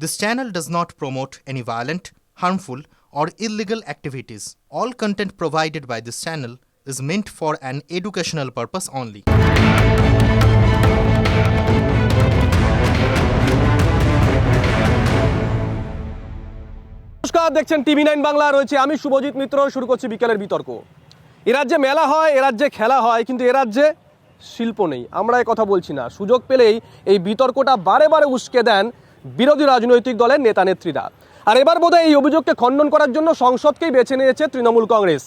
This channel does not promote any violent, harmful, or illegal activities. All content provided by this channel is meant for an educational purpose only. নমস্কার দেখছেন TV nine Bangla রয়েছে আমি শুভজিৎ মিত্র শুরু করছি বিকেলের বিতর্ক এ রাজ্যে মেলা হয় এ রাজ্যে খেলা হয় কিন্তু এ রাজ্যে শিল্প নেই আমরা কথা বলছি না সুযোগ পেলেই এই বিতর্কটা বারে বারে উস্কে দেন বিরোধী রাজনৈতিক দলের নেতা নেত্রীরা। আর এবার বোধহয় এই অভিযোগকে খণ্ডন করার জন্য সংসদকেই বেছে নিয়েছে তৃণমূল কংগ্রেস।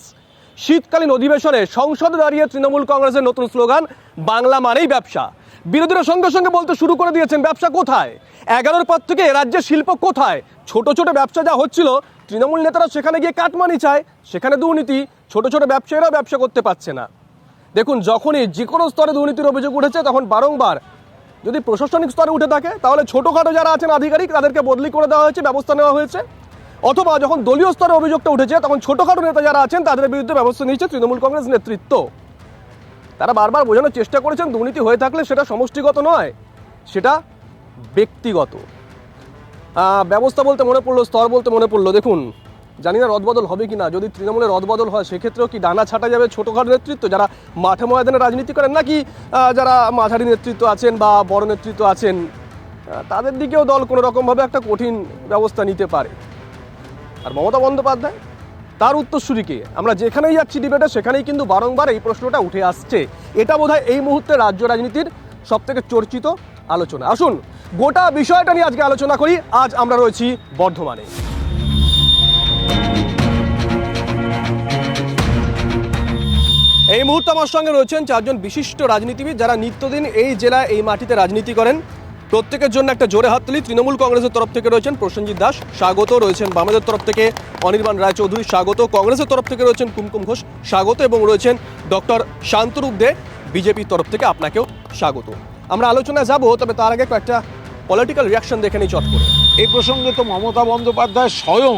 শীতকালীন অধিবেশনে সংসদে দাঁড়িয়ে তৃণমূল কংগ্রেসের নতুন স্লোগান, বাংলা মানেই ব্যবসা। বিরোধীরা সঙ্গে সঙ্গে বলতে শুরু করে দিয়েছেন, ব্যবসা কোথায়? এগারোর পর থেকে রাজ্যের শিল্প কোথায়? ছোট ছোট ব্যবসা যা হচ্ছিল, তৃণমূল নেতারা সেখানে গিয়ে কাটমানি চায়, সেখানে দুর্নীতি, ছোট ছোট ব্যবসায়ীরাও ব্যবসা করতে পারছে না। দেখুন, যখনই যে কোনো স্তরে দুর্নীতির অভিযোগ উঠেছে, তখন বারংবার যদি প্রশাসনিক স্তরে উঠে থাকে, তাহলে ছোটোখাটো যারা আছেন আধিকারিক, তাদেরকে বদলি করে দেওয়া হয়েছে, ব্যবস্থা নেওয়া হয়েছে। অথবা যখন দলীয় স্তরে অভিযোগটা উঠেছে, তখন ছোটোখাটো নেতা যারা আছেন, তাদের বিরুদ্ধে ব্যবস্থা নিয়েছে তৃণমূল কংগ্রেস নেতৃত্ব। তারা বারবার বোঝানোর চেষ্টা করেছেন, দুর্নীতি হয়ে থাকলে সেটা সমষ্টিগত নয়, সেটা ব্যক্তিগত। ব্যবস্থা বলতে মনে পড়ল, স্তর বলতে মনে পড়ল। দেখুন জানি না রদবদল হবে কি না যদি তৃণমূলের রদবদল হয়, সেক্ষেত্রেও কি ডানা ছাটা যাবে ছোটোখাটো নেতৃত্ব? যারা মাঠে ময়দানে রাজনীতি করেন নাকি যারা মাঝারি নেতৃত্ব আছেন বা বড় নেতৃত্ব আছেন তাদের দিকেও দল কোনো রকমভাবে একটা কঠিন ব্যবস্থা নিতে পারে। আর মমতা বন্দ্যোপাধ্যায়, তার উত্তরসূরিকে আমরা যেখানেই যাচ্ছি ডিবেটে, সেখানেই কিন্তু বারংবার এই প্রশ্নটা উঠে আসছে। এটা বোধহয় এই মুহূর্তে রাজ্য রাজনীতির সব থেকে চর্চিত আলোচনা। আসুন, গোটা বিষয়টা নিয়ে আজকে আলোচনা করি। আজ আমরা রয়েছি বর্ধমানে। এই মুহূর্তে আমার সঙ্গে রয়েছেন চারজন বিশিষ্ট রাজনীতিবিদ যারা নিত্যদিন এই জেলায় এই মাটিতে রাজনীতি করেন। প্রত্যেকের জন্য একটা জোরে হাততালি তৃণমূল কংগ্রেসের তরফ থেকে রয়েছেন প্রসেনজিৎ দাস, স্বাগত। রয়েছেন বামেদের তরফ থেকে অনির্বাণ রায়চৌধুরী, স্বাগত। কংগ্রেসের তরফ থেকে রয়েছেন কুমকুম ঘোষ, স্বাগত। এবং রয়েছেন ডক্টর শান্তরূপ দে, বিজেপির তরফ থেকে আপনাকেও স্বাগত। আমরা আলোচনায় যাব, তবে তার আগে কয়েকটা পলিটিক্যাল রিয়াকশন দেখে নিই চট করে। এই প্রসঙ্গে তো মমতা বন্দ্যোপাধ্যায় স্বয়ং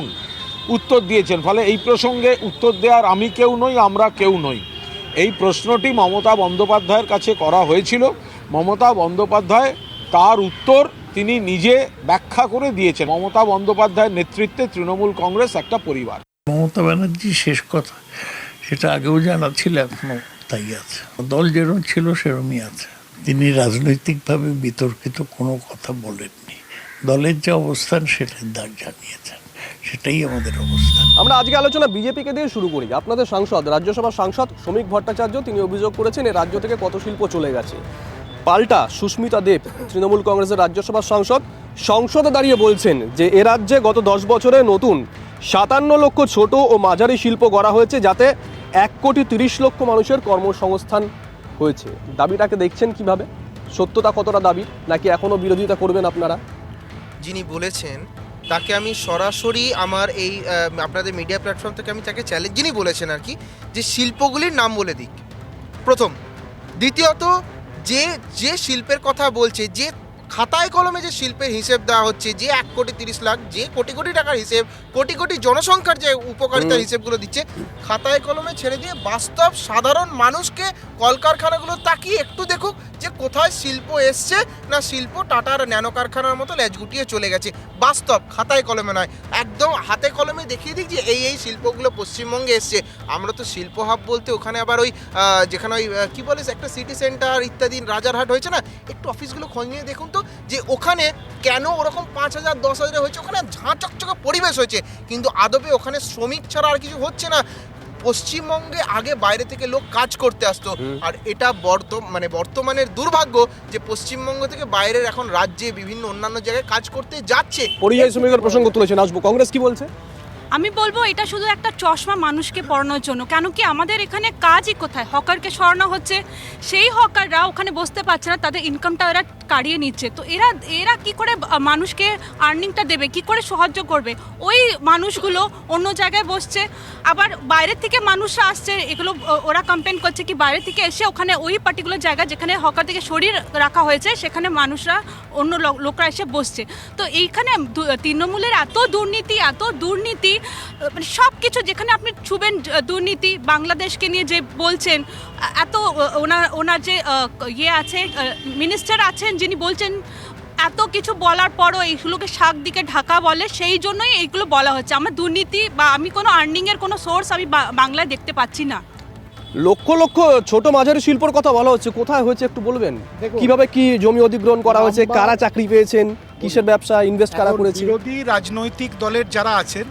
উত্তর দিয়েছেন। ফলে এই প্রসঙ্গে উত্তর দেওয়ার আমি কেউ নই, আমরা কেউ নই। এই প্রশ্নটি মমতা বন্দ্যোপাধ্যায়ের কাছে করা হয়েছিল। মমতা বন্দ্যোপাধ্যায় তার উত্তর তিনি নিজে ব্যাখ্যা করে দিয়েছেন। মমতা বন্দ্যোপাধ্যায়ের নেতৃত্বে তৃণমূল কংগ্রেস একটা পরিবার। মমতা ব্যানার্জি শেষ কথা। সেটা আগেও জানা ছিল এখনও তাই আছে। দল যেরকম ছিল সেরমই আছে। তিনি রাজনৈতিকভাবে বিতর্কিত কোনো কথা বলেননি। দলের যে অবস্থান সেটা দাগ জানিয়েছেন। সেটাই আমাদের অবস্থান আমরা আজকে আলোচনা বিজেপিকে দিয়ে শুরু করি। আপনাদের সাংসদ রাজ্যসভার সাংসদ শ্রমিক ভট্টাচার্য তিনি অভিযোগ করেছেন এই রাজ্য থেকে কত শিল্প চলে গেছে। পাল্টা সুস্মিতা দেব তৃণমূল কংগ্রেসের রাজ্যসভার সাংসদ সংসদে দাঁড়িয়ে বলছেন যে এ রাজ্যে গত দশ বছরে নতুন সাতান্ন লক্ষ ছোট ও মাঝারি শিল্প গড়া হয়েছে যাতে এক কোটি তিরিশ লক্ষ মানুষের কর্মসংস্থান হয়েছে। দাবিটাকে দেখছেন কীভাবে? সত্যতা কতটা দাবি নাকি এখনও বিরোধিতা করবেন আপনারা? যিনি বলেছেন তাকে আমি সরাসরি আমার এই আপনাদের মিডিয়া প্ল্যাটফর্ম থেকে আমি তাকে চ্যালেঞ্জ যিনি বলেছেন আর কি, যে শিল্পগুলির নাম বলে দিক। প্রথম। দ্বিতীয়ত, যে যে শিল্পের কথা বলছে, যে খাতায় কলমে যে শিল্পের হিসেব দেওয়া হচ্ছে যে এক কোটি তিরিশ লাখ যে কোটি কোটি টাকার হিসেব কোটি কোটি জনসংখ্যার যে উপকারিতার হিসেবগুলো দিচ্ছে খাতায় কলমে ছেড়ে দিয়ে বাস্তব সাধারণ মানুষকে কলকারখানাগুলো তাকিয়ে একটু দেখুক যে কোথায় শিল্প এসছে না শিল্প টাটার ন্যানো কারখানার মতো ল্যাজ গুটিয়ে চলে গেছে। বাস্তব খাতায় কলমে নয় একদম হাতে কলমে দেখিয়ে দিক যে এই এই শিল্পগুলো পশ্চিমবঙ্গে এসছে। আমরা তো শিল্প হাব বলতে ওখানে আবার ওই যেখানে ওই কী কি বলে একটা সিটি সেন্টার ইত্যাদি রাজারহাট হয়েছে না? একটু অফিসগুলো খোঁজ নিয়ে দেখুন তো। যে ওখানে কেন ওরকম পাঁচ হাজার দশ হাজারে হয়েছে? ওখানে ঝাঁ চকচকে পরিবেশ হয়েছে। কিন্তু আদবে ওখানে শ্রমিক ছাড়া আর কিছু হচ্ছে না। পশ্চিমবঙ্গে আগে বাইরে থেকে লোক কাজ করতে আসতো। আর এটা বর্ত মানে বর্তমানের দুর্ভাগ্য যে পশ্চিমবঙ্গ থেকে বাইরের এখন রাজ্যে বিভিন্ন অন্যান্য জায়গায় কাজ করতে যাচ্ছে। পরিযায়ী শ্রমিকের প্রসঙ্গ তুলেছেন আসব কংগ্রেস কি বলছে? আমি বলব এটা শুধু একটা চশমা মানুষকে পড়ানোর জন্য। কেন কি আমাদের এখানে কাজই কোথায়? হকারকে সরানো হচ্ছে, সেই হকাররা ওখানে বসতে পারছে না, তাদের ইনকামটা এরা কাড়িয়ে নিচ্ছে। তো এরা এরা কি করে মানুষকে আর্নিংটা দেবে? কি করে সাহায্য করবে? ওই মানুষগুলো অন্য জায়গায় বসছে, আবার বাইরের থেকে মানুষরা আসছে, এগুলো ওরা কমপ্লেন করছে কি বাইরে থেকে এসে ওখানে ওই পার্টিকুলার জায়গা যেখানে হকার থেকে শরীর রাখা হয়েছে, সেখানে মানুষরা অন্য লোকরা এসে বসছে। তো এইখানে তৃণমূলের এত দুর্নীতি এত দুর্নীতি মানে সব কিছু যেখানে আপনি ছুবেন দুর্নীতি বাংলাদেশকে নিয়ে যে বলছেন এত ওনার ওনার যে ইয়ে আছে মিনিস্টার আছেন যিনি বলছেন এত কিছু বলার পরও এইগুলোকে শাক দিকে ঢাকা বলে সেই জন্যই এইগুলো বলা হচ্ছে। আমার দুর্নীতি বা আমি কোনো আর্নিংয়ের কোনো সোর্স আমি বা- বাংলায় দেখতে পাচ্ছি না। লক্ষ লক্ষ ছোট মাঝারি শিল্পর কথা বলা হচ্ছে। কোথায় হয়েছে একটু বলবেন? কীভাবে কি জমি অধিগ্রহণ করা হয়েছে? কারা চাকরি পেয়েছেন? কিসের ব্যবসা? ইনভেস্ট কারা করেছে? বিরোধী রাজনৈতিক দলের যারা আছেন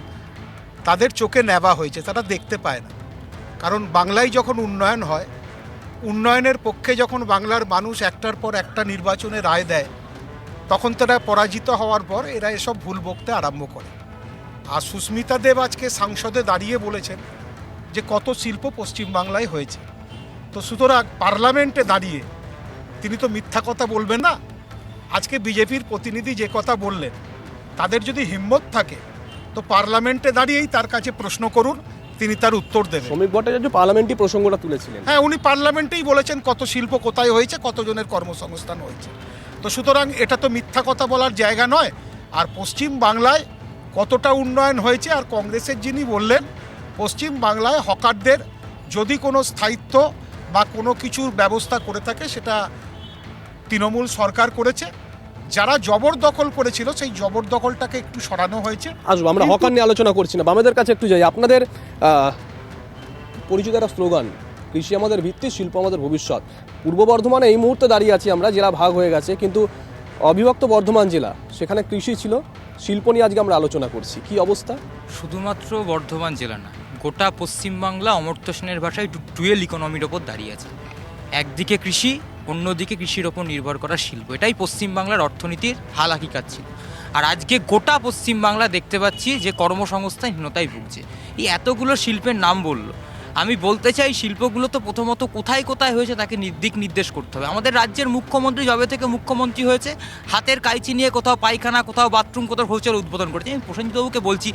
তাদের চোখে নেওয়া হয়েছে, তারা দেখতে পায় না। কারণ বাংলায় যখন উন্নয়ন হয়, উন্নয়নের পক্ষে যখন বাংলার মানুষ একটার পর একটা নির্বাচনে রায় দেয়, তখন তারা পরাজিত হওয়ার পর এরা এসব ভুল বকতে আরম্ভ করে। আর সুস্মিতা দেব আজকে সাংসদে দাঁড়িয়ে বলেছেন যে, কত শিল্প পশ্চিমবাংলায় হয়েছে। তো সুতরাং পার্লামেন্টে দাঁড়িয়ে তিনি তো মিথ্যা কথা বলবেন না। আজকে বিজেপির প্রতিনিধি যে কথা বললেন, তাদের যদি হিম্মত থাকে তো পার্লামেন্টে দাঁড়িয়েই তার কাছে প্রশ্ন করুন তিনি তার উত্তর দেবেন। শ্রমিক ভট্টাচার্য পার্লামেন্টই প্রসঙ্গটা তুলেছিলেন। হ্যাঁ উনি পার্লামেন্টেই বলেছেন কত শিল্প কোথায় হয়েছে কতজনের কর্মসংস্থান হয়েছে। তো সুতরাং এটা তো মিথ্যা কথা বলার জায়গা নয়। আর পশ্চিম বাংলায় কতটা উন্নয়ন হয়েছে আর কংগ্রেসের যিনি বললেন পশ্চিম বাংলায় হকারদের যদি কোনো স্থায়িত্ব বা কোনো কিছুর ব্যবস্থা করে থাকে সেটা তৃণমূল সরকার করেছে। যারা জবরদখল করেছিল সেই জবরদখলটাকে একটু সরানো হয়েছে। আসব আমরা হকার নিয়ে আলোচনা করছি না বামেদের কাছে একটু যাই। আপনাদের পরিচিত একটা স্লোগান কৃষি আমাদের ভিত্তি শিল্প আমাদের ভবিষ্যৎ। পূর্ব বর্ধমানে এই মুহূর্তে দাঁড়িয়ে আছি আমরা জেলা ভাগ হয়ে গেছে কিন্তু অবিভক্ত বর্ধমান জেলা সেখানে কৃষি ছিল শিল্প নিয়ে আজকে আমরা আলোচনা করছি। কি অবস্থা? শুধুমাত্র বর্ধমান জেলা না গোটা পশ্চিমবাংলা অমর্ত্য সেনের ভাষায় ডুয়েল ইকোনমির ওপর দাঁড়িয়ে আছে। একদিকে কৃষি অন্যদিকে কৃষির ওপর নির্ভর করা শিল্প। এটাই পশ্চিমবাংলার অর্থনীতির হাল হাকিকাত ছিল। আর আজকে গোটা পশ্চিমবাংলা দেখতে পাচ্ছি যে কর্মসংস্থানহীনতায় ভুগছে। এই এতগুলো শিল্পের নাম বলল। আমি বলতে চাই শিল্পগুলো তো প্রথমত কোথায় কোথায় হয়েছে তাকে দিক নির্দেশ করতে হবে। আমাদের রাজ্যের মুখ্যমন্ত্রী যবে থেকে মুখ্যমন্ত্রী হয়েছে, হাতের কাইচি নিয়ে কোথাও পায়খানা, কোথাও বাথরুম, কোথাও শৌচালয় উদ্বোধন করেছে। আমি প্রসেনজিৎবাবুকে বলছি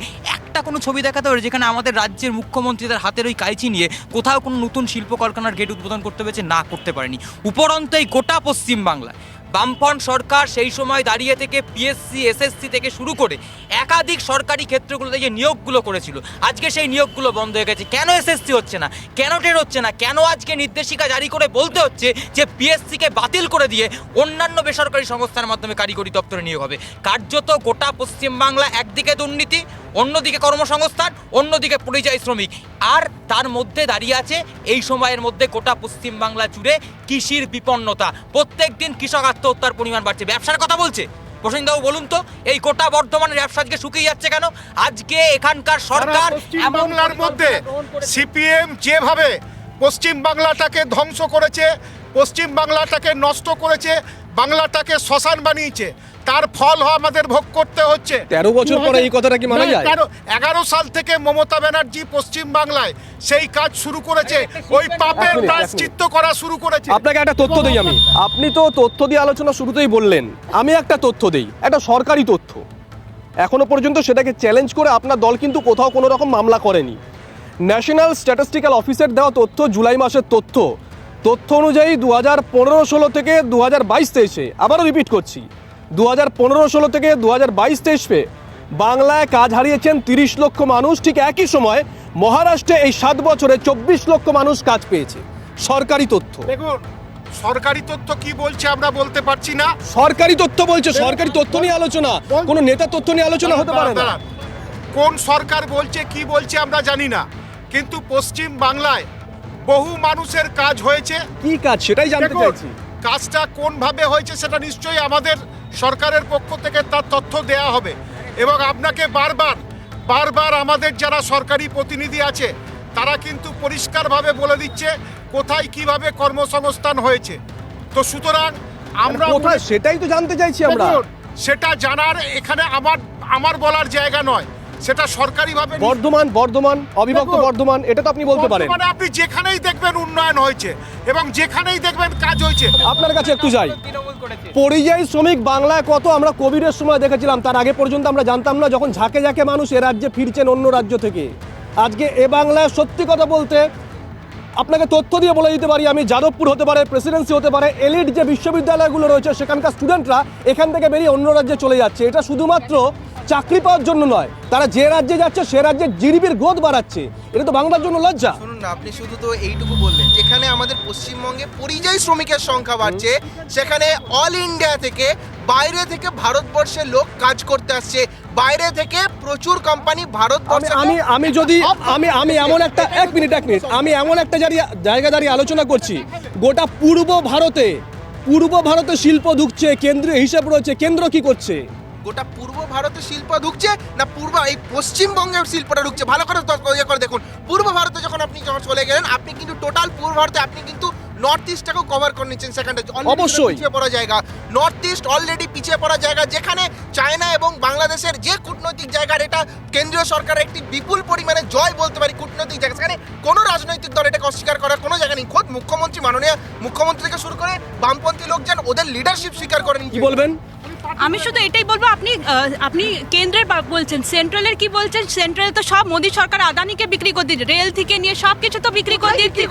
একটা কোনো ছবি দেখাতে পারে যেখানে আমাদের রাজ্যের মুখ্যমন্ত্রী তার হাতের ওই কাইচি নিয়ে কোথাও কোনো নতুন শিল্প কারখানার গেট উদ্বোধন করতে পেরেছে? না, করতে পারেনি। উপরন্ত এই গোটা পশ্চিমবাংলায়। বামফ্রন্ট সরকার সেই সময় দাঁড়িয়ে থেকে পিএসসি এসএসসি থেকে শুরু করে একাধিক সরকারি ক্ষেত্রগুলোতে যে নিয়োগগুলো করেছিল, আজকে সেই নিয়োগগুলো বন্ধ হয়ে গেছে। কেন এসএসসি হচ্ছে না? কেন টের হচ্ছে না? কেন আজকে নির্দেশিকা জারি করে বলতে হচ্ছে যে পিএসসিকে বাতিল করে দিয়ে অন্যান্য বেসরকারি সংস্থার মাধ্যমে কারিগরি দপ্তরে নিয়োগ হবে? কার্যত গোটা পশ্চিমবাংলা একদিকে দুর্নীতি অন্যদিকে কর্মসংস্থান অন্যদিকে পরিযায়ী শ্রমিক। আর তার মধ্যে দাঁড়িয়ে আছে এই সময়ের মধ্যে গোটা পশ্চিমবাংলা জুড়ে কৃষির বিপন্নতা। প্রত্যেক দিন কৃষক আত্মহত্যার পরিমাণ বাড়ছে। ব্যবসার কথা বলছে? প্রসেনবাবু বলুন তো এই গোটা বর্ধমানের ব্যবসা আজকে শুকিয়ে যাচ্ছে কেন? আজকে এখানকার সরকার বাংলার মধ্যে সিপিএম যেভাবে পশ্চিম বাংলাটাকে ধ্বংস করেছে পশ্চিম বাংলাটাকে নষ্ট করেছে বাংলাটাকে শ্মশান বানিয়েছে তার ফল আমাদের ভোগ করতে হচ্ছে। তেরো বছর পরে এই কথাটা কি মানা যায়? তেরো- এগারো সাল থেকে মমতা ব্যানার্জি পশ্চিম বাংলায় সেই কাজ শুরু করেছে। ওই পাপের প্রায়শ্চিত্ত করা শুরু করেছে। আপনাকে একটা তথ্য দেই আমি। আপনি তো তথ্য দিয়ে আলোচনা শুরুতেই বললেন। আমি একটা তথ্য দেই একটা সরকারি তথ্য। এখনও পর্যন্ত সেটাকে চ্যালেঞ্জ করে আপনার দল কিন্তু কোথাও কোনো রকম মামলা করেনি। ন্যাশনাল স্ট্যাটিস্টিক্যাল অফিসের দেওয়া তথ্য জুলাই মাসের তথ্য। তথ্য অনুযায়ী দু হাজার পনেরো ষোলো থেকে দু হাজার বাইশ তেইশে আবারও রিপিট করছি। দু হাজার পনেরো ষোলো থেকে দু হাজার বাইশ তেইশ তেইশে বাংলায় কাজ হারিয়েছেন তিরিশ লক্ষ মানুষ ঠিক একই সময় মহারাষ্ট্রে এই সাত বছরে চব্বিশ লক্ষ মানুষ কাজ পেয়েছে। সরকারি তথ্য। দেখুন সরকারি তথ্য কি বলছে আমরা বলতে পারছি না। সরকারি তথ্য বলছে সরকারি তথ্য নিয়ে আলোচনা। কোনো নেতা তথ্য নিয়ে আলোচনা হতে পারে না। কোন সরকার বলছে কি বলছে আমরা জানি না। কিন্তু পশ্চিম বাংলায় বহু মানুষের কাজ হয়েছে। কি কাজ সেটাই জানতে চাইছি। কাজটা কোনভাবে হয়েছে সেটা নিশ্চয়ই আমাদের সরকারের পক্ষ থেকে তার তথ্য দেয়া হবে। এবং আপনাকে বারবার বারবার আমাদের যারা সরকারি প্রতিনিধি আছে তারা কিন্তু পরিষ্কারভাবে বলে দিচ্ছে কোথায় কীভাবে কর্মসংস্থান হয়েছে। তো সুতরাং আমরা কোথায়? সেটাই তো জানতে চাইছি আমরা। সেটা জানার এখানে আমার আমার বলার জায়গা নয়। সেটা সরকারিভাবে বর্ধমান বর্ধমান অবিভক্ত বর্ধমান এটা তো আপনি বলতে পারেন। মানে আপনি যেখানেই দেখবেন উন্নয়ন হয়েছে এবং যেখানেই দেখবেন কাজ হয়েছে। আপনার কাছে একটু যাই। পরিযায়ী শ্রমিক বাংলায় কত আমরা কোভিডের সময় দেখেছিলাম তার আগে পর্যন্ত আমরা জানতাম না যখন ঝাঁকে ঝাঁকে মানুষ এ রাজ্যে ফিরছেন অন্য রাজ্য থেকে। আজকে এ বাংলায় সত্যি কথা বলতে আপনাকে তথ্য দিয়ে বলে দিতে পারি আমি যাদবপুর হতে পারে প্রেসিডেন্সি হতে পারে এলিট যে বিশ্ববিদ্যালয়গুলো রয়েছে সেখানকার স্টুডেন্টরা এখান থেকে বেরিয়ে অন্য রাজ্যে চলে যাচ্ছে। এটা শুধুমাত্র চাকরি পাওয়ার জন্য নয় তারা যে রাজ্যে যাচ্ছে সে রাজ্যে জিডিপির গ্রোথ বাড়াচ্ছে। এটা তো বাংলার জন্য লজ্জা। শুনুন না আপনি শুধু তো এইটুকু বললেন যেখানে আমাদের পশ্চিমবঙ্গে পরিযায়ী শ্রমিকের সংখ্যা বাড়ছে সেখানে অল ইন্ডিয়া থেকে বাইরে থেকে ভারতবর্ষের লোক কাজ করতে আসছে। বাইরে থেকে প্রচুর কোম্পানি ভারতবর্ষে আমি আমি যদি আমি আমি এমন একটা এক মিনিট এক মিনিট। আমি এমন একটা জায়গা জায়গা দাঁড়িয়ে আলোচনা করছি। গোটা পূর্ব ভারতে পূর্ব ভারতে শিল্প ঢুকছে কেন্দ্রীয় হিসাব রয়েছে। কেন্দ্র কি করছে? গোটা পূর্ব ভারতে শিল্প ঢুকছে না পূর্ব এই পশ্চিমবঙ্গের শিল্পটা ঢুকছে? ভালো করে ইয়ে করে দেখুন। পূর্ব ভারতে যখন আপনি যখন চলে গেলেন আপনি কিন্তু টোটাল পূর্ব ভারতে আপনি কিন্তু নর্থ ইস্টটাকেও কভার করে নিচ্ছেন সেখানটা অবশ্যই। পিছিয়ে পড়া জায়গা। নর্থ ইস্ট অলরেডি পিছিয়ে পড়া জায়গা যেখানে চায়না এবং বাংলাদেশের যে কূটনৈতিক জায়গার এটা কেন্দ্রীয় সরকারের একটি বিপুল পরিমাণে জয় বলতে পারি কূটনৈতিক জায়গা। সেখানে কোনো রাজনৈতিক দল এটাকে অস্বীকার করার কোনো জায়গা নেই। খোদ মুখ্যমন্ত্রী মাননীয় মুখ্যমন্ত্রী থেকে শুরু করে বামপন্থী লোকজন ওদের লিডারশিপ স্বীকার করেন কি বলবেন? আমি শুধু এটাই বলব আপনি আপনি কেন্দ্রের বলছেন সেন্ট্রালের কি বলছেন? সেন্ট্রাল তো সব মোদী সরকার আদানিকে বিক্রি করে দিচ্ছে রেল থেকে নিয়ে সব কিছু তো বিক্রি করে দিচ্ছে।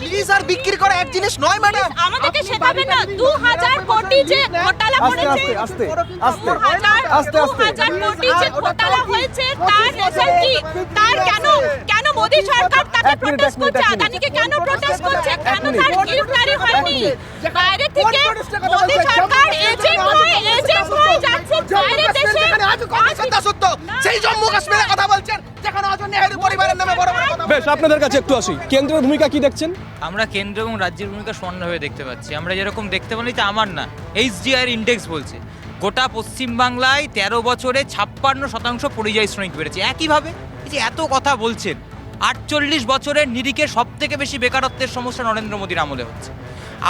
প্লিজ আর বিক্রি করা এক জিনিস নয় ম্যাডাম আমাদেরকে শেখাবেন না দু হাজার কোটি যে ঘোটালা করেছে আস্তে আস্তে আস্তে আস্তে দু আস্তে। হাজার কোটি যে ঘোটালা হয়েছে তার রেজাল্ট কি? তার কেন মোদী সরকার তাকে প্রোটেস্ট করছে আদানিকে কেন প্রোটেস্ট করছে? কেন তার গ্রেফতারি হয়নি বাইরে থেকে মোদী সরকার এজেন্ট হয়ে এজেন্ট হয়ে যাচ্ছে বাইরে দেশে সত্য। সেই জম্মু কাশ্মীরের কথা বলছেন যেখানে অজন নেহেরু পরিবারের নামে বড় বড় কথা বেশ আপনাদের কাছে একটু আসি। কেন্দ্রের ভূমিকা কি দেখছেন? আমরা কেন্দ্র এবং রাজ্যের ভূমিকা সমানভাবে দেখতে পাচ্ছি। আমরা যেরকম দেখতে পারি যে আমার না। এইচডিআর ইন্ডেক্স বলছে গোটা পশ্চিমবাংলায় তেরো বছরে ছাপ্পান্ন শতাংশ পরিযায়ী শ্রমিক বেড়েছে। একইভাবে এই যে এত কথা বলছেন আটচল্লিশ বছরের নিরিখে সবথেকে বেশি বেকারত্বের সমস্যা নরেন্দ্র মোদীর আমলে হচ্ছে।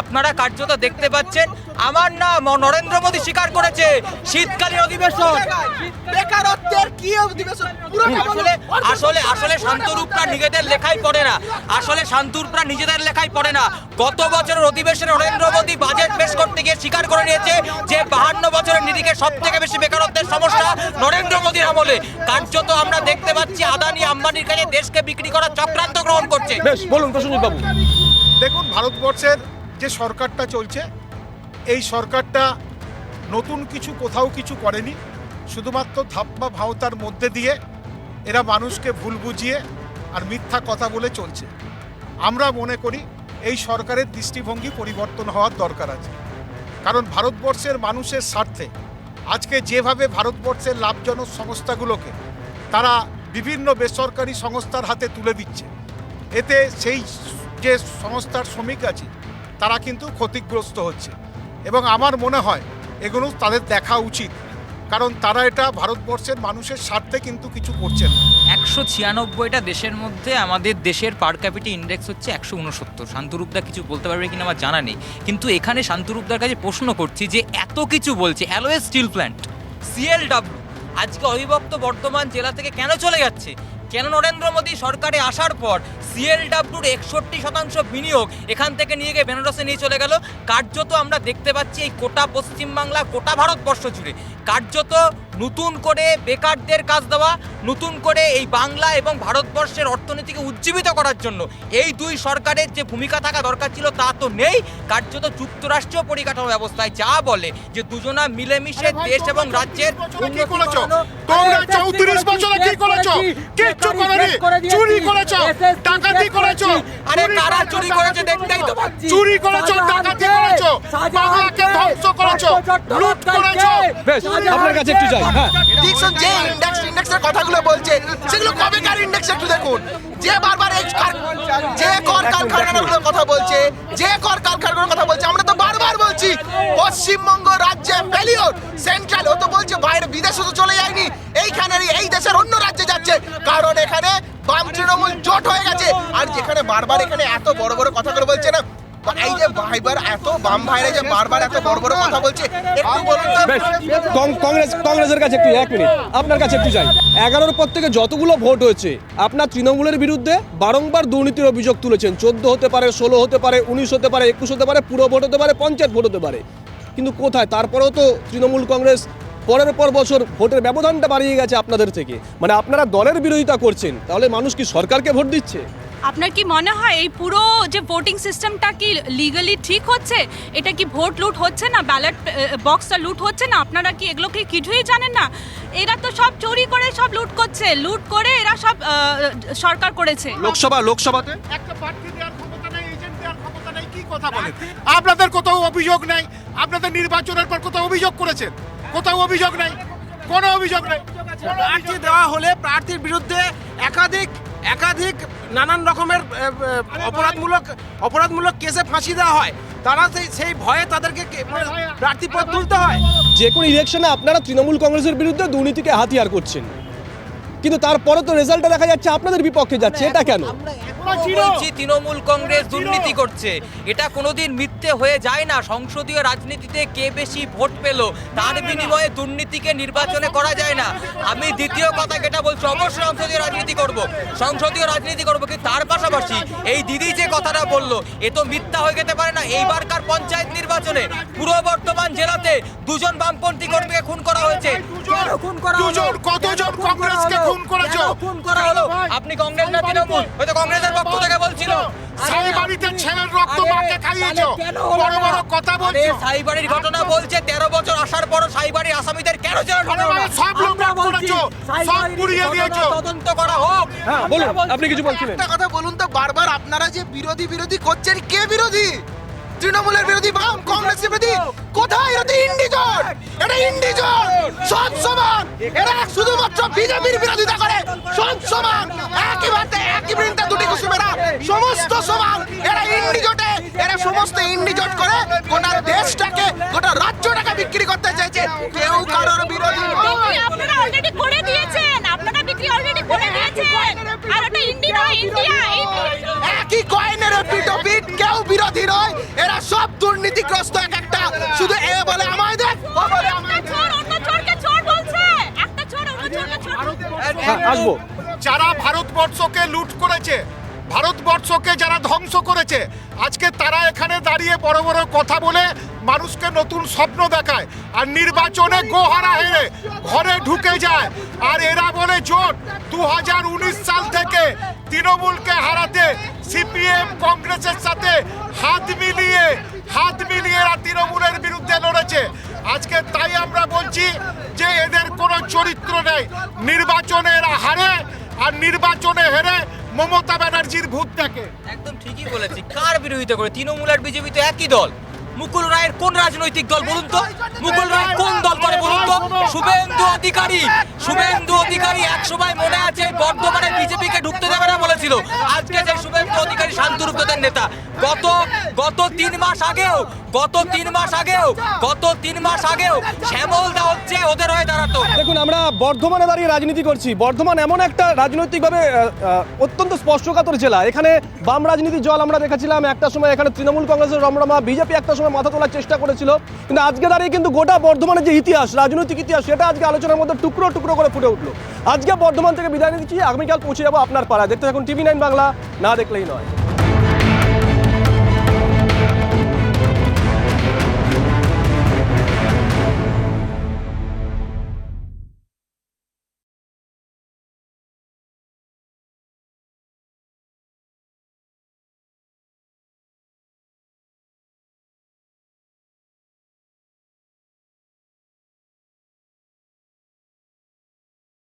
আপনারা কার্যত দেখতে পাচ্ছেন আমার নাম নরেন্দ্র মোদী স্বীকার করেছে শীতকালীন অধিবেশন। বেকারত্বের কি অধিবেশন? আসলে আসলে আসলে শান্তরূপরা নিজেদের লেখাই পড়ে না। আসলে শান্তরূপরা নিজেদের লেখাই পড়ে না। গত বছরের অধিবেশনে নরেন্দ্র মোদী বাজেট পেশ করতে গিয়ে স্বীকার করে নিয়েছে যে বাহান্ন বছরের নিরিখে সব থেকে বেশি বেকারত্বের সমস্যা নরেন্দ্র মোদীর আমলে। কার্যত আমরা দেখতে পাচ্ছি আদানি আম্বানির কাছে দেশকে বিক্রি করার চক্রান্ত গ্রহণ করছে। বেশ বলুন প্রসঞ্জিৎ বাবু। দেখুন ভারতবর্ষের যে সরকারটা চলছে, এই সরকারটা নতুন কিছু কোথাও কিছু করেনি। শুধুমাত্র ধাপ্পা ভাওতার মধ্যে দিয়ে এরা মানুষকে ভুল বুঝিয়ে আর মিথ্যা কথা বলে চলছে। আমরা মনে করি এই সরকারের দৃষ্টিভঙ্গি পরিবর্তন হওয়ার দরকার আছে। কারণ ভারতবর্ষের মানুষের স্বার্থে আজকে যেভাবে ভারতবর্ষের লাভজনক সংস্থাগুলোকে তারা বিভিন্ন বেসরকারি সংস্থার হাতে তুলে দিচ্ছে, এতে সেই যে সংস্থার শ্রমিক আছে তারা কিন্তু ক্ষতিগ্রস্ত হচ্ছে। এবং আমার মনে হয় এগুলো তাদের দেখা উচিত। কারণ তারা এটা ভারতবর্ষের মানুষের স্বার্থে কিন্তু কিছু করছে না। একশো ছিয়ানব্বইটা দেশের মধ্যে আমাদের দেশের পার ক্যাপিটি ইন্ডেক্স হচ্ছে একশো উনসত্তর। শান্তরূপদা কিছু বলতে পারবে কিনা আমার জানা নেই। কিন্তু এখানে শান্তরূপদার কাছে প্রশ্ন করছি যে এত কিছু বলছে। অ্যালোয়ে স্টিল প্ল্যান্ট, সিএলডাব্লিউ, আজকে অবিভক্ত বর্তমান জেলা থেকে কেন চলে যাচ্ছে? কেন নরেন্দ্র মোদী সরকারে আসার পর সিএলডাব্লিউর একষট্টি শতাংশ বিনিয়োগ এখান থেকে নিয়ে গিয়ে বেনারসে নিয়ে চলে গেল? কার্যত আমরা দেখতে পাচ্ছি এই কোটা পশ্চিমবাংলা, কোটা ভারতবর্ষ জুড়ে। কার্যত নতুন করে বেকারদের কাজ দেওয়া নতুন করে এই বাংলা এবং ভারতবর্ষের অর্থনীতিকে উজ্জীবিত করার জন্য। এই দুই সরকারের যে ভূমিকা থাকা দরকার ছিল তা তো নেই। কার্যত যুক্তরাষ্ট্রীয় পরিকাঠামো ব্যবস্থায় যা বলে যে দুজনা মিলেমিশে দেশ এবং রাজ্যের কি উন্নতি করেছ? করানো তোমরা চৌত্রিশ বছরে কি করেছ? কিচ্ছু করনি। চুরি করেছ। ডাকাতি করেছ। আরে কারা চুরি করেছে দেখতেই তো চুরি করেছ ডাকাতি করেছ। বাংলাকে ধ্বংস করেছ। লুট করেছ। বেশ আপনার কাছে একটু যাই ডিকশন যে ইন্ডেক্স ইন্ডেক্সের কথাগুলো বলছে, সেগুলো কবেকার ইন্ডেক্স একটু দেখুন। যে বারবার এই যে কর কারখানাগুলোর কথা বলছে, যে কর কারখানাগুলোর কথা বলছে, আমরা তো বারবার বলছি, পশ্চিমবঙ্গ রাজ্যে ফেলিওর সেন্ট্রাল ও তো বলছে, বাইরে বিদেশে তো চলে যায়নি। এইখানেরই এই দেশের অন্য রাজ্যে যাচ্ছে। কারণ এখানে বাম তৃণমূল জোট হয়ে গেছে। আর যেখানে বারবার এখানে এত বড় বড় কথাগুলো বলছে না এই যে ভাইবার এত বাম ভাইরা যে বারবার এত বড় বড় কথা বলছে একটু বলুন তো। কংগ্রেস কংগ্রেসের কাছে একটু এক মিনিট। আপনার কাছে একটু যাই। এগারোর পর থেকে যতগুলো ভোট হয়েছে আপনার তৃণমূলের বিরুদ্ধে বারংবার দুর্নীতির অভিযোগ তুলেছেন। চোদ্দ হতে পারে ষোলো হতে পারে উনিশ হতে পারে একুশ হতে পারে পুরো ভোট হতে পারে পঞ্চায়েত ভোট হতে পারে। কিন্তু কোথায়? তারপরেও তো তৃণমূল কংগ্রেস পরের পর বছর ভোটের ব্যবধানটা বাড়িয়ে গেছে আপনাদের থেকে। মানে আপনারা দলের বিরোধিতা করছেন তাহলে মানুষ কি সরকারকে ভোট দিচ্ছে? আপনার কি মনে হয় এই পুরো যে ভোটিং সিস্টেমটা কি লিগালি ঠিক হচ্ছে? এটা কি ভোট লুট হচ্ছে না ব্যালট বক্সটা লুট হচ্ছে না? আপনারা কি এগুলো কি কিছুই জানেন না? এরা তো সব চুরি করে সব লুট করছে। লুট করে এরা সব সরকার করেছে। লোকসভা লোকসভাতে? একটা প্রার্থী দেওয়ার ক্ষমতা নেই এজেন্ট দেওয়ার ক্ষমতা নেই কি কথা বলেন? আপনাদের কোথাও অভিযোগ নেই আপনাদের নির্বাচনের পর কোথাও অভিযোগ করেছেন? কোথাও অভিযোগ নেই কোনো অভিযোগ নেই। প্রার্থী দেওয়া হলে প্রার্থীর বিরুদ্ধে একাধিক একাধিক নানান রকমের অপরাধমূলক অপরাধমূলক কেসে ফাঁসি দেওয়া হয়। তারা সেই সেই ভয়ে তাদেরকে মানে প্রার্থী পদ তুলতে হয়। যে কোনো ইলেকশনে আপনারা তৃণমূল কংগ্রেসের বিরুদ্ধে দুর্নীতিকে হাতিয়ার করছেন। কিন্তু তারপরে তো রেজাল্টটা দেখা যাচ্ছে আপনাদের বিপক্ষে যাচ্ছে এটা কেন? বলছি তৃণমূল কংগ্রেস দুর্নীতি করছে। এটা কোনোদিন মিথ্যে হয়ে যায় না। সংসদীয় রাজনীতিতে কে বেশি ভোট পেল তার বিনিময়ে দুর্নীতিকে নির্বাচনে করা যায় না। আমি দ্বিতীয় কথা যেটা বলছি অবশ্যই সংসদীয় রাজনীতি করব। সংসদীয় রাজনীতি করব কিন্তু তার পাশাপাশি এই দিদি যে কথাটা বলল এ তো মিথ্যা হয়ে যেতে পারে না। এইবারকার পঞ্চায়েত নির্বাচনে পূর্ব বর্ধমান জেলাতে দুজন বামপন্থী কর্মীকে খুন করা হয়েছে। কেন খুন করা কতজন খুন কংগ্রেসকে হলো? খুন করেছ? খুন করা হলো? আপনি কংগ্রেস না তৃণমূল? হয়তো কংগ্রেসের পক্ষ থেকে বলছিল। সাই বাড়িতে ছেলের রক্ত মাকে খাইয়েছো। বড় বড় কথা বলছো। সাইবাড়ির ঘটনা বলছে তেরো বছর আসার পর সাইবাড়ির আসামিদের কেন জেলে ঢোকানো না? সব লোক আমরা করেছ, সব পুড়িয়ে দিয়েছ। তদন্ত করা হোক। হ্যাঁ বলুন আপনি কিছু বলছিলেন। একটা কথা বলুন তো বারবার আপনারা যে বিরোধী বিরোধী করছেন কে বিরোধী? তৃণমূলের বিরোধী বাম কংগ্রেসের বিরোধী? কোথায়? এটা ইন্ডিজোট এটা ইন্ডিজোট সব সমান এরা শুধুমাত্র বিজেপির বিরোধিতা করে। সব সমান একই ভাতে একই বৃন্তে দুটি কুসুমেরা। সমস্ত সমান এরা ইন্ডিজোটে এরা সমস্ত ইন্ডিজোট করে গোটা দেশটাকে গোটা রাজ্যটাকে বিক্রি করতে চাইছে কেউ কারোর বিরোধী আপনারা অলরেডি করে দিয়েছেন। আপনারা বিক্রি অলরেডি করে দিয়েছেন। আর ওটা ইন্ডি নয়। ইন্ডিয়া ইন্ডিয়া একই কয়েনের পিটো কেউ বিরোধী নয়। এরা সব দুর্নীতিগ্রস্ত এক একটা। শুধু এ বলে আমায় দেখ ও বলে আমায় আসব। যারা ভারতবর্ষকে লুট করেছে ভারতবর্ষকে যারা ধ্বংস করেছে আজকে তারা এখানে দাঁড়িয়ে বড় বড় কথা বলে মানুষকে নতুন স্বপ্ন দেখায়। আর নির্বাচনে গোহারা হেরে ঘরে ঢুকে যায়। আর এরা বলে জোট দু হাজার উনিশ সাল থেকে তৃণমূলকে হারাতে সিপিএম কংগ্রেসের সাথে হাত মিলিয়ে হাত মিলিয়ে এরা তৃণমূলের বিরুদ্ধে লড়েছে। আজকে তাই আমরা বলছি যে এদের কোনো চরিত্র নেই। নির্বাচনে এরা হারে আর নির্বাচনে হেরে মমতা ব্যানার্জির ভূত দেখে। একদম ঠিকই বলেছি। কার বিরোধিতা করে? তৃণমূল আর বিজেপি তো একই দল। মুকুল রায়ের কোন রাজনৈতিক দল বলুন তো? মুকুল রায় কোন দল করে বলুন তো? শুভেন্দু অধিকারী। শুভেন্দু অধিকারী এক সময় মনে আছে বর্ধমানে বিজেপিকে ঢুকতে দেবে না বলেছিল। আজকে যে শুভেন্দু অধিকারী শান্তরূপদের নেতা। গত গত তিন মাস আগেও, গত তিন মাস আগেও, গত তিন মাস আগেও শ্যামল দা হচ্ছে ওদের হয়ে দাঁড়াতো। দেখুন, আমরা বর্ধমানে দাঁড়িয়ে রাজনীতি করছি। বর্ধমান এমন একটা রাজনৈতিকভাবে অত্যন্ত স্পষ্টকাতর জেলা। এখানে বাম রাজনীতির জল আমরা দেখেছিলাম। একটা সময় এখানে তৃণমূল কংগ্রেসের রমরমা, বিজেপি একটা সময় মাথা তোলার চেষ্টা করেছিল। কিন্তু আজকে দাঁড়িয়ে কিন্তু গোটা বর্ধমানের যে ইতিহাস, রাজনৈতিক ইতিহাস, সেটা আজকে আলোচনার মধ্যে টুকরো টুকরো করে ফুটে উঠল। আজকে বর্ধমান থেকে বিদায় নিচ্ছি, আগামীকাল পৌঁছে যাব আপনার পাড়া দেখতে থাকুন টিভি নাইন বাংলা, না দেখলেই নয়।